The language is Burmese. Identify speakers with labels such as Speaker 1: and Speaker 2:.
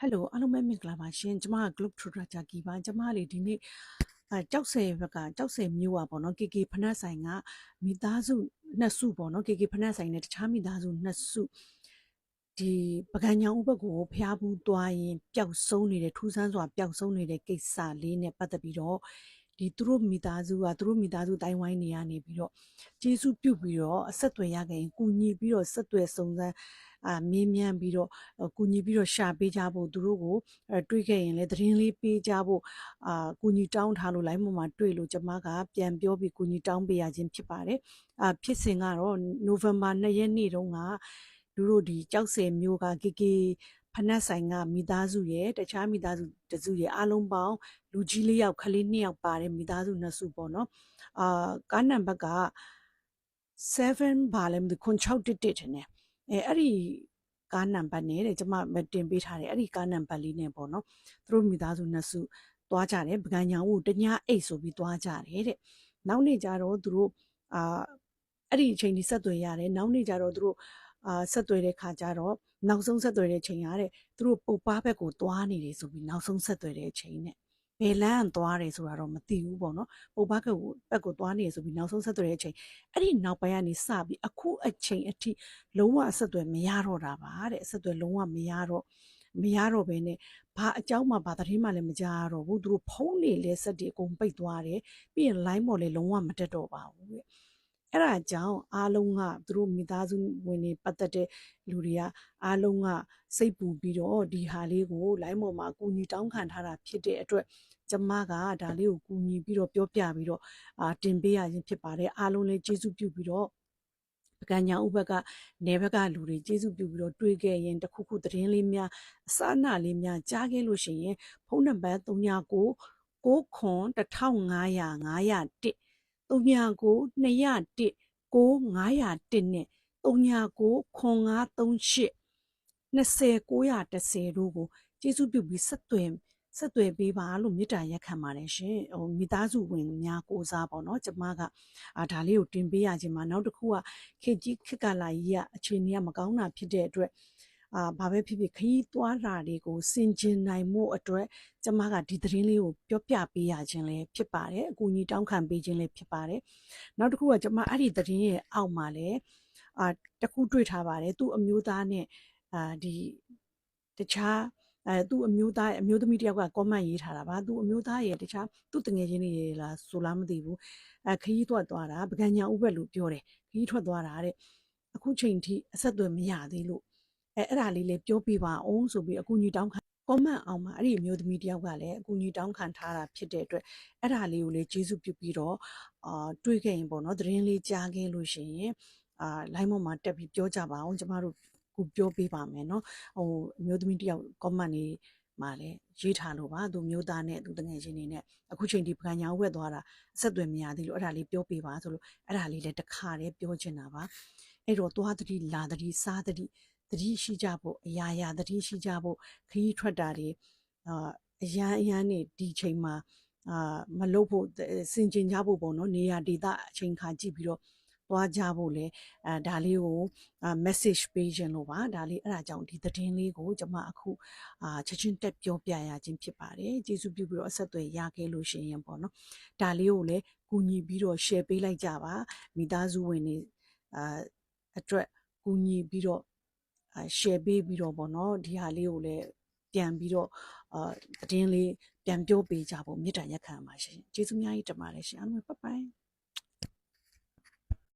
Speaker 1: ဟယ်လိုအားလုံးပဲမင်္ဂလာပါရှင်ကျမက Globe Trotter Jackie ပါကျမလေးဒီနေ့အဲကြောက်စဲဘက်ကကြောက်စဲမျိုးอ่ะပေါ့နော် KK ဖနက်ဆိုင်ကမိသားစုနှစ်စုပေါ့နော် KK ဖနက်ဆိုင်နဲ့တခြားမိသားစုနှစ်စုဒီပကံညောင်ဥပကိုဖျားဘူးသွားရင်ပျောက်ဆုံးနေတဲ့ထူးဆန်းစွာပျောက်ဆုံးနေတဲ့ကိစ္စလေးနဲ့ပတ်သက်ပြီးတော့ ဒီသူတို့မိသားစုကသူတို့မိသားစုတိုင်းဝိုင်းနေရနေပြီးတော့ကျေးဇူးပြုပြီးတော့အဆက်အသွယ်ရခဲ့ရင်ကူညီပြီးတော့ဆက်သွယ်စုံစမ်းအာမင်းမြန်းပြီးတော့ကူညီပြီးတော့ရှာပေးကြဖို့သူတို့ကိုအဲတွေးခဲ့ရင်လည်းသတင်းလေးပေးကြဖို့အာကူညီတောင်းထားလို့ line ပေါ်မှာတွေ့လို့ကျမကပြန်ပြောပြီးကူညီတောင်းပေးရခြင်းဖြစ်ပါတယ်အာဖြစ်စဉ်ကတော့ November 2ရက်နေ့တုန်းကသူတို့ဒီကြောက်စင်မျိုးက KK ဖနက်ဆိုင်ကမိသားစုရဲ့တခြားမိသားစုတစုရဲ့အားလုံးပေါင်းလူကြီးလေးယောက်ခလေးနှစ်ယောက်ပါတဲ့မိသားစုနှစ်စုပေါ့နော်အာကားနံပါတ်က7ဘာလဲမသိခွန်6တစ်တစ်ထင်တယ်အဲအဲ့ဒီကားနံပါတ်နဲ့တဲ့ကျွန်မတင်ပေးထားတယ်အဲ့ဒီကားနံပါတ်လေးနဲ့ပေါ့နော်သူတို့မိသားစုနှစ်စုသွားကြတယ်ပကံညာဦးတညအိတ်ဆိုပြီးသွားကြတယ်တဲ့နောက်နေ့ကျတော့သူတို့အာအဲ့ဒီအချိန်ဒီဆက်သွယ်ရတယ်နောက်နေ့ကျတော့သူတို့ အာဆက်သွယ်တဲ့ခါကျတော့နောက်ဆုံးဆက်သွယ်တဲ့ချိန်ရတဲ့သူတို့ပုတ်ပါဘက်ကိုသွားနေတယ်ဆိုပြီးနောက်ဆုံးဆက်သွယ်တဲ့အချိန်နဲ့ဘယ်လမ်းသွားတယ်ဆိုတာတော့မသိဘူးပေါ့နော်ပုတ်ပါဘက်ကိုဘက်ကိုသွားနေရဆိုပြီးနောက်ဆုံးဆက်သွယ်တဲ့အချိန်အဲ့ဒီနောက်ပိုင်းကနေစပြီးအခုအချိန်အထိလုံးဝအဆက်သွယ်မရတော့တာပါတဲ့အဆက်သွယ်လုံးဝမရတော့မရတော့ဘဲနဲ့ဘာအကြောင်းမှဘာသတင်းမှလည်းမကြားရတော့ဘူးသူတို့ဖုန်းနေလဲဆက်တွေအကုန်ပိတ်သွားတယ်ပြီးရင် line ပေါ်လည်းလုံးဝမတက်တော့ပါဘူးတဲ့ အဲ့ဒါကြောင့်အားလုံးကသူတို့မိသားစုဝင်တွေပတ်သက်တဲ့လူတွေကအားလုံးကစိတ်ပူပြီးတော့ဒီဟာလေးကို line ပေါ်မှာအကူအညီတောင်းခံထားတာဖြစ်တဲ့အတွက်ကျမကဒါလေးကိုကူညီပြီးတော့ပြောပြပြီးတော့အာတင်ပေးရခြင်းဖြစ်ပါတယ်အားလုံးလည်းကျေးဇူးပြုပြီးတော့ပကံညာဥဘက်ကနေဘက်ကလူတွေကျေးဇူးပြုပြီးတော့တွေးခဲ့ရင်တခုခုသတင်းလေးများအစအနလေးများကြားခဲ့လို့ရှိရင်ဖုန်းနံပါတ်39 6ခွန်1500 901 39 201 9501နဲ့39 9538 20910တို့ကိုကျေးဇူးပြုပြီးဆက်သွယ်ဆက်သွယ်ပေးပါလို့မေတ္တာရက်ခံပါတယ်ရှင်ဟိုမိသားစုဝင်များကိုစားပေါ့နော်ကျမကအာဒါလေးကိုတင်ပေးရခြင်းမှာနောက်တစ်ခုကခေကြီးခက်ကလာကြီးကအခြေအနေကမကောင်းတာဖြစ်တဲ့အတွက် အာဘာပဲဖြစ်ဖြစ်ခရီးသွားတာတွေကိုစင်ကျင်နိုင်မှုအတွက်ကျမကဒီသတင်းလေးကိုပြောပြပေးရခြင်းလည်းဖြစ်ပါတယ်အကူအညီတောင်းခံပေးခြင်းလည်းဖြစ်ပါတယ်နောက်တစ်ခုကကျမအဲ့ဒီသတင်းရဲ့အောက်မှာလည်းအာတခုတွေ့ထားပါတယ်သူ့အမျိုးသားနဲ့အာဒီတခြားအဲသူ့အမျိုးသားအမျိုးသမီးတယောက်က comment ရေးထားတာပါသူ့အမျိုးသားရဲ့တခြားသူ့တငယ်ချင်းတွေလားဆိုလားမသိဘူးအဲခရီးထွက်သွားတာပကံညာဥပက်လို့ပြောတယ်ခရီးထွက်သွားတာတဲ့အခုချိန်ထိအဆက်အသွယ်မရသေးလို့ အဲအဲ့ဒါလေးလေးပြောပြပါအောင်ဆိုပြီးအကူအညီတောင်းခံ comment အောင်မှာအဲ့ဒီအမျိုးသမီးတယောက်ကလည်းအကူအညီတောင်းခံထားတာဖြစ်တဲ့အတွက်အဲ့ဒါလေးကိုလည်းကျေးဇူးပြုပြီးတော့အာတွေးခဲ့ရင်ပေါ့နော်သတင်းလေးကြားခဲ့လို့ရှိရင်အာ line ပေါ်မှာတက်ပြီးပြောကြပါအောင်ကျမတို့ကိုပြောပေးပါမယ်နော်ဟိုအမျိုးသမီးတယောက် comment နေမှာလည်းရေးထားလို့ပါသူမျိုးသားနဲ့သူတငယ်ချင်းတွေနဲ့အခုချိန်ဒီပကံညာဝက်သွားတာအဆက်အသွယ်မရသေးလို့အဲ့ဒါလေးပြောပေးပါဆိုလို့အဲ့ဒါလေးလည်းတခါတည်းပြောချင်တာပါအဲ့တော့သွားတတိလာတတိစားတတိ တတိရှိကြဖို့အရာရာတတိရှိကြဖို့ခရီးထွက်တာတွေအာအရန်အရန်နေဒီချိန်မှာအာမလုပ်ဖို့စင်ကျင်ကြဖို့ပေါ့နော်နေရာဒေသအချိန်ခါကြည့်ပြီးတော့သွားကြဖို့လဲအဲဒါလေးကို message ပေးခြင်းလို့ပါဒါလေးအဲ့ဒါကြောင့်ဒီသတင်းလေးကိုကျွန်မအခုအာချက်ချင်းတက်ပြောပြရခြင်းဖြစ်ပါတယ်ကျေးဇူးပြုပြီးတော့အဆက်အသွယ်ရခဲ့လို့ရှိရင်ပေါ့နော်ဒါလေးကိုလည်းကူညီပြီးတော့ share ပေးလိုက်ကြပါမိသားစုဝင်တွေအာအတွက်ကူညီပြီးတော့အာ share ပေးပြီးတော့ပေါ့နော်ဒီဟာလေးကိုလည်းပြန်ပြီးတော့အာသတင်းလေးပြန်ပြောပေးကြဖို့မေတ္တာရက်ခံပါရှင်ကျေးဇူးများကြီးတင်ပါတယ်ရှင်အားလုံးပဲ bye bye